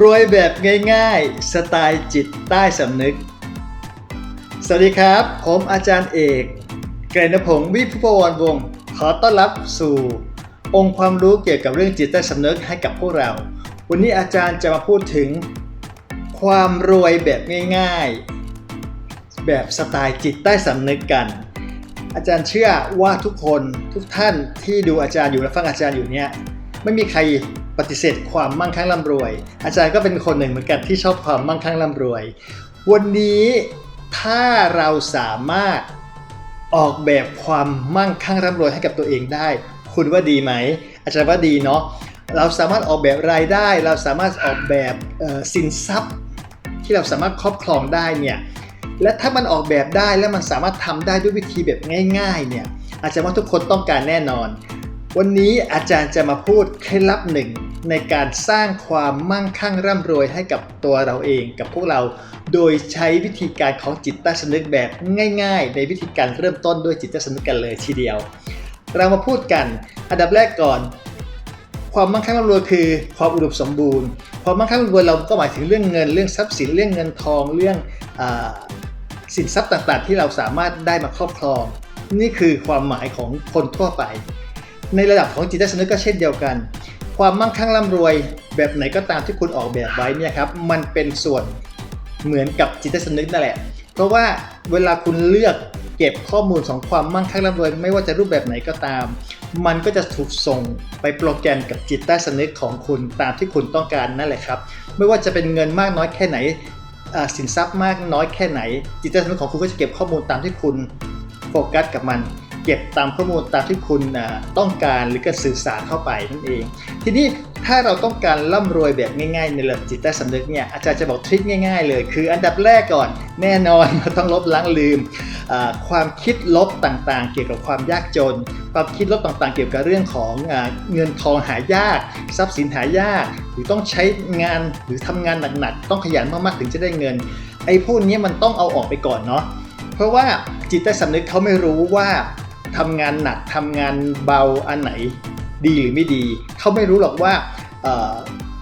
รวยแบบง่ายๆ สไตล์จิตใต้สำนึก สวัสดีครับ ผมอาจารย์เอก เกรนพงศ์วิพุปวรวงศ์ขอต้อนรับสู่ องค์ความรู้เกี่ยวกับเรื่องจิตใต้สำนึกให้กับพวกเรา วันนี้อาจารย์จะมาพูดถึง ความรวยแบบง่ายๆ แบบสไตล์จิตใต้สำนึกกัน อาจารย์เชื่อว่าทุกคนทุกท่านที่ดูอาจารย์อยู่และฟังอาจารย์อยู่เนี่ยไม่มีใคร ปฏิเสธความมั่งคั่งร่ำรวย อาจารย์ก็เป็นคนหนึ่งเหมือนกันที่ชอบความมั่งคั่งร่ำรวย วันนี้ถ้าเราสามารถออกแบบความมั่งคั่งร่ำรวยให้กับตัวเองได้ คุณว่าดีไหม อาจารย์ว่าดีเนาะเราสามารถออกแบบรายได้ เราสามารถออกแบบสินทรัพย์ ที่เราสามารถครอบครองได้เนี่ยและถ้ามันออกแบบได้และมันสามารถทำได้ด้วยวิธีแบบง่าย ๆเนี่ยอาจารย์ว่าทุกคนต้องการแน่นอน วันนี้อาจารย์จะมาพูดเคล็ดลับหนึ่งในการสร้างความมั่งคั่งร่ำรวยให้กับตัวเราเองกับพวกเรา โดยใช้วิธีการของจิตใต้สำนึกแบบง่าย ๆ ในวิธีการเริ่มต้นด้วยจิตใต้สำนึกกันเลยทีเดียว เรามาพูดกันอันดับแรกก่อน ความมั่งคั่งร่ำรวยคือความอุดมสมบูรณ์ ความมั่งคั่งร่ำรวยเราก็หมายถึงเรื่องเงิน เรื่องทรัพย์สินเรื่องเงินทองเรื่องอสินทรัพย์ต่างๆ ที่เราสามารถได้มาครอบครอง นี่คือความหมายของคนทั่วไป ในระดับของจิตใต้สำนึกก็เช่นเดียวกัน ความมั่งคั่งร่ำรวยแบบไหนก็ตามที่คุณออกแบบไว้เนี่ยครับมันเป็นส่วนเหมือนกับจิตใต้สำนึกนั่นแหละ เพราะว่าเวลาคุณเลือกเก็บข้อมูลของความมั่งคั่งร่ำรวย ไม่ว่าจะรูปแบบไหนก็ตาม มันก็จะถูกส่งไปโปรแกรมกับจิตใต้สำนึกของคุณตามที่คุณต้องการนั่นแหละครับ ไม่ว่าจะเป็นเงินมากน้อยแค่ไหนอ่าสินทรัพย์มากน้อยแค่ไหน จิตใต้สำนึกของคุณก็จะเก็บข้อมูลตามที่คุณโฟกัสกับมัน เก็บตามข้อมูลตามที่คุณต้องการหรือก็สื่อสารเข้าไปนั่นเอง ทีนี้ถ้าเราต้องการร่ำรวยแบบง่ายๆ ในระดับจิตใต้สำนึกเนี่ยอาจารย์จะบอกทริคง่าย ๆ เลย คืออันดับแรกก่อนแน่นอนเราต้องลบล้างลืม ความคิดลบต่างๆ เกี่ยวกับความยากจน ความคิดลบต่างๆ เกี่ยวกับเรื่องของอเงินทองหายาก ทรัพย์สินหายาก หรือต้องใช้งานหรือทำงานหนักๆต้องขยันมากๆถึงจะได้เงิน ไอ้พวกนี้มันต้องเอาออกไปก่อนเนาะเพราะว่าจิตใต้สำนึกเขาไม่รู้ว่า ทำงานหนักทำงานเบาอันไหนดีหรือไม่ดี เขาไม่รู้หรอกว่า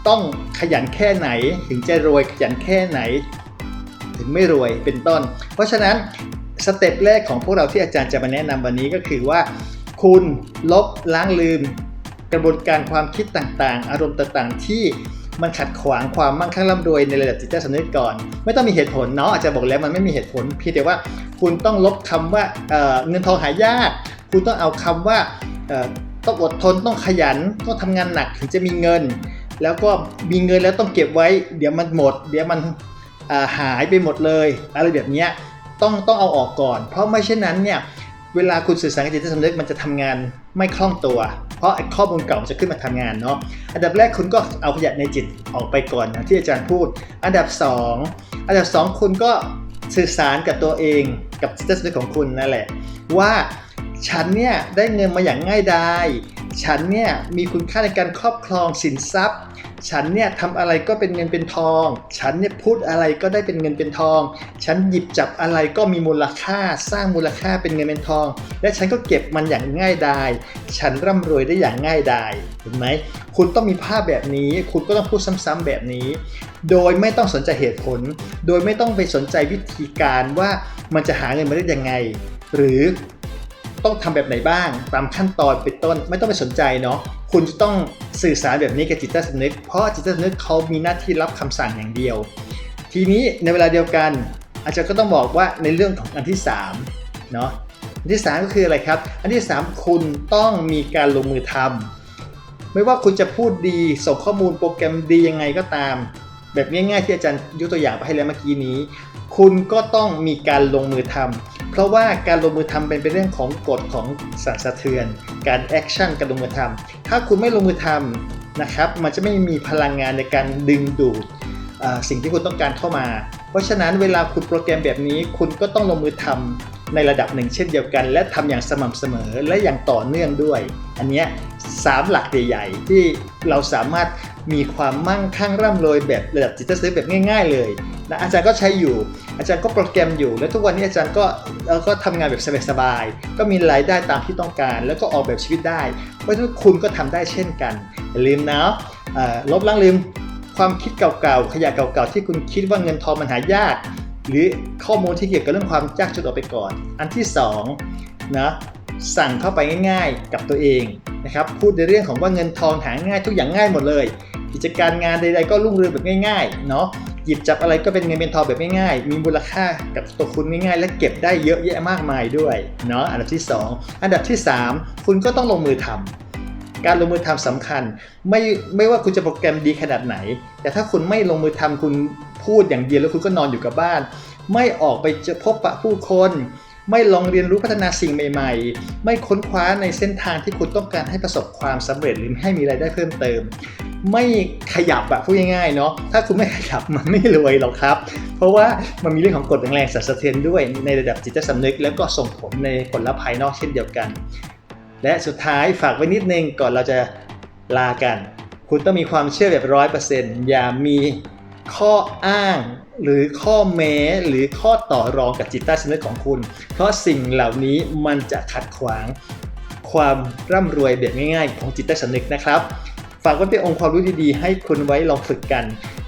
ต้องขยันแค่ไหนถึงจะรวยขยันแค่ไหน ถึงไม่รวยเป็นต้น เพราะฉะนั้นสเต็ปแรกของพวกเราที่อาจารย์จะมาแนะนำวันนี้ก็คือว่า คุณลบล้างลืม กระบวนการความคิดต่างๆ อารมณ์ต่างๆที่ มันขัดขวางความมั่งคั่งร่ำรวยในระดับจิตใต้สำนึกก่อน ไม่ต้องมีเหตุผลเนาะอาจจะบอกแล้วมันไม่มีเหตุผลเพียงแต่ว่าคุณต้องลบคำว่าเอ่อเงินทองหายาก คุณต้องเอาคำว่าต้องอดทนต้องขยันต้องทำงานหนักถึงจะมีเงิน แล้วก็มีเงินแล้วต้องเก็บไว้ เดี๋ยวมันหมด เดี๋ยวมันาหายไปหมดเลย อะไรแบบนี้ต้องต้องเอาออกก่อน เพราะไม่เช่นนั้นเนี่ยเวลาคุณสื่อสารกับจิตใต้สำนึกมันจะทำงานไม่คล่องตัว เพราะไอ้ข้อมูลเก่ามันจะขึ้นมาทำงานเนาะอันดับแรกคุณก็เอาขยะในจิตออกไปก่อนนะที่อาจารย์พูด อันดับ 2 อันดับ 2 คุณก็สื่อสารกับตัวเองกับจิตใต้สำนึกของคุณนั่นแหละ ว่าฉันเนี่ยได้เงินมาอย่างง่ายดาย ฉันเนี่ยมีคุณค่าในการครอบครองสินทรัพย์ ฉันเนี่ยทำอะไรก็เป็นเงินเป็นทอง ฉันเนี่ยพูดอะไรก็ได้เป็นเงินเป็นทอง ฉันหยิบจับอะไรก็มีมูลค่า สร้างมูลค่าเป็นเงินเป็นทอง และฉันก็เก็บมันอย่างง่ายดาย ฉันร่ำรวยได้อย่างง่ายดายเห็นไหม คุณต้องมีภาพแบบนี้ คุณก็ต้องพูดซ้ำๆแบบนี้ โดยไม่ต้องสนใจเหตุผล โดยไม่ต้องไปสนใจวิธีการว่ามันจะหาเงินมาได้ยังไง หรือ ต้องทำแบบไหนบ้าง ตามขั้นตอนเป็นต้นไม่ต้องไปสนใจเนาะคุณจะต้องสื่อสารแบบนี้กับจิตใต้สำนึก เพราะจิตใต้สำนึกเขามีหน้าที่รับคำสั่งอย่างเดียว ทีนี้ในเวลาเดียวกัน อาจารย์ก็ต้องบอกว่าในเรื่องของอันที่3เนาะอันที่ 3 ก็คืออะไรครับ อันที่ 3 คุณต้องมีการลงมือทำไม่ว่าคุณจะพูดดีส่งข้อมูลโปรแกรมดียังไงก็ตาม แบบง่ายๆที่อาจารย์ยกตัวอย่างไปให้แล้วเมื่อกี้นี้ คุณก็ต้องมีการลงมือทำ เพราะว่าการลงมือทำเป็นเป็นเรื่องของกฎของสั่นสะเทือน การแอคชั่นการลงมือทำถ้าคุณไม่ลงมือทำนะครับ มันจะไม่มีพลังงานในการดึงดูดสิ่งที่คุณต้องการเข้ามา เพราะฉะนั้นเวลาคุณโปรแกรมแบบนี้ คุณก็ต้องลงมือทำในระดับหนึ่งเช่นเดียวกัน และทำอย่างสม่ำเสมอและอย่างต่อเนื่องด้วย อันนี้สามหลักใหญ่ๆที่เราสามารถมีความมั่งคั่งร่ำรวยแบบระดับจิตใต้สำนึกแบบง่าย ๆ เลยนะอาจารย์ก็ใช้อยู่ อาจารย์ก็โปรแกรมอยู่ แล้วทุกวันนี้อาจารย์ก็เอ่อก็ทำงานแบบสบายๆก็มีรายได้ตามที่ต้องการ แล้วก็ออกแบบชีวิตได้ เพราะฉะนั้นคุณก็ทำได้เช่นกันอย่าลืมนะลบล้างลืมความคิดเก่าๆขยะเก่าๆที่คุณคิดว่าเงินทองมันหายาก หรือข้อมูลที่เกี่ยวกับเรื่องความยากจนออกไปก่อน อันที่สองนะสั่งเข้าไปง่ายๆกับตัวเองนะครับพูดในเรื่องของว่าเงินทองหาง่ายทุกอย่างง่ายหมดเลย กิจการงานใดๆก็รุ่งเรืองแบบง่ายๆเนาะ หยิบจับอะไรก็เป็นเงินเป็นทองแบบง่ายๆ มีมูลค่ากับตัวคุณง่ายๆ และเก็บได้เยอะแยะมากมายด้วยเนาะอันดับที่สองอันดับที่สามคุณก็ต้องลงมือทำการลงมือทำสำคัญ ไม่ไม่ว่าคุณจะโปรแกรมดีขนาดไหน แต่ถ้าคุณไม่ลงมือทำคุณพูดอย่างเดียวแล้วคุณก็นอนอยู่กับบ้าน ไม่ออกไปจอพบปะผู้คนไม่ลองเรียนรู้พัฒนาสิ่งใหม่ ๆ ไม่ค้นคว้าในเส้นทางที่คุณต้องการให้ประสบความสำเร็จหรือให้มีรายได้เพิ่มเติม ไม่ขยับอะพูดง่ายๆเนาะถ้าคุณไม่ขยับมันไม่รวยหรอกครับ เพราะว่ามันมีเรื่องของกฎแรงๆสั่นสะเทือนด้วยในระดับจิตสำนึก แล้วก็ส่งผลในผลลัพธ์ภายนอกเช่นเดียวกัน และสุดท้ายฝากไว้นิดนึงก่อนเราจะลากัน คุณต้องมีความเชื่อแบบร้อยเปอร์เซ็นต์อย่ามีข้ออ้างหรือข้อแม้หรือข้อต่อรองกับจิตใต้สำนึกของคุณ เพราะสิ่งเหล่านี้มันจะขัดขวาง ความร่ำรวยแบบง่ายๆ ของจิตใต้สำนึกนะครับ ฝากไว้เป็นองค์ความรู้ดีๆให้คุณไว้ลองฝึกกัน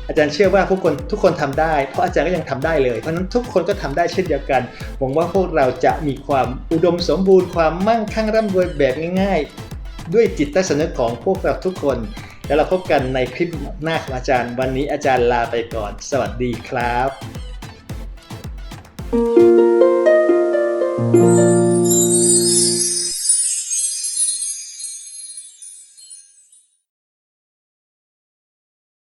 อาจารย์เชื่อว่าพวกคนทุกคนทำได้ เพราะอาจารย์ก็ยังทำได้เลย เพราะนั้นทุกคนก็ทำได้เช่นเดียวกันหวังว่าพวกเราจะมีความอุดมสมบูรณ์ความมั่งคั่งร่ำรวยแบบง่าย ๆ ด้วยจิตใต้สำนึกของพวกเราทุกคน แล้วเราพบกันในคลิปหน้าของอาจารย์ วันนี้อาจารย์ลาไปก่อน สวัสดีครับ thank you